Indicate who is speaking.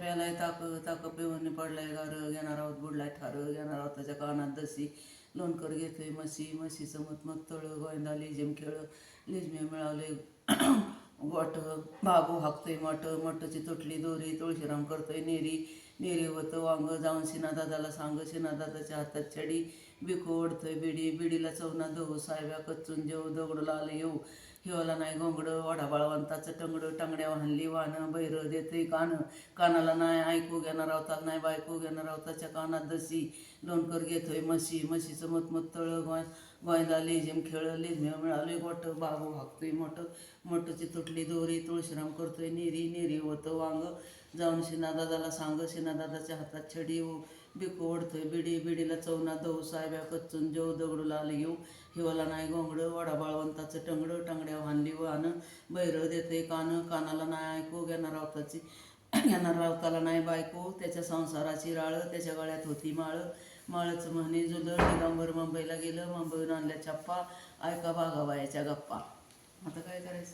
Speaker 1: प्यालाय प्यालाय ताक ताक पिऊन पडलाय गार घेणार आहोत बुडलाय ठार घेणार आहोत. त्याच्या कानात दसी लोणकर घेतोय म्हशी म्हशीचं मत मत तळ गोंदा लिजिम खेळ लिजमे मिळाले. वट बाबू हाकतोय मट मटची तुटली दोरी तुळशीराम करतोय नेरी. नेरी होतं वांग जाऊन सिनादादाला सांग सिनादादाच्या हातात छडी बिको ओढतोय बिडी बिडीला चवना दहू साहेब्या कच्चून जेऊ दगड लाल येऊ. हिवाला नाही गोंगडं वाडा बाळवंताचं टंगडं टांगड्या वाहनली वाहनं बैर देते कान. कानाला नाही ऐकू घेणार अवताल नाही बायको घेणार आवताच्या कानात दसी. लोणकर घेतोय म्हशी म्हशीचं मतमत तळ गोय गोयंदा लेझिम खेळ लेझिम मिळाले गोट. बाबू भागतोय मोठं मोठंची तुटली दोरी तुळशीराम करतोय नेरी नेरी होतं वांग जाऊन शिनादादाला सांग शिनादादाच्या हातात छडी येऊ बिकू ओढतोय बिडी बिडीला चवना दहू साहेब्या कच्चून जेव दगडू लाल येऊ हिवाला नाही गोंगडं वडा बाळवंताचं टंगडं टंगड्या वाहनली वाहनं बैर देते कान कानाला नाही ऐकू घेणार रावताची घेणार रावताला नाही बायको त्याच्या संसाराची राळ त्याच्या गळ्यात होती माळ. माळच म्हणे जुलं दिगंबर मुंबईला गेलं मुंबईहून आणल्या चप्पा ऐका बागाबायाच्या गप्पा. आता काय करायचं?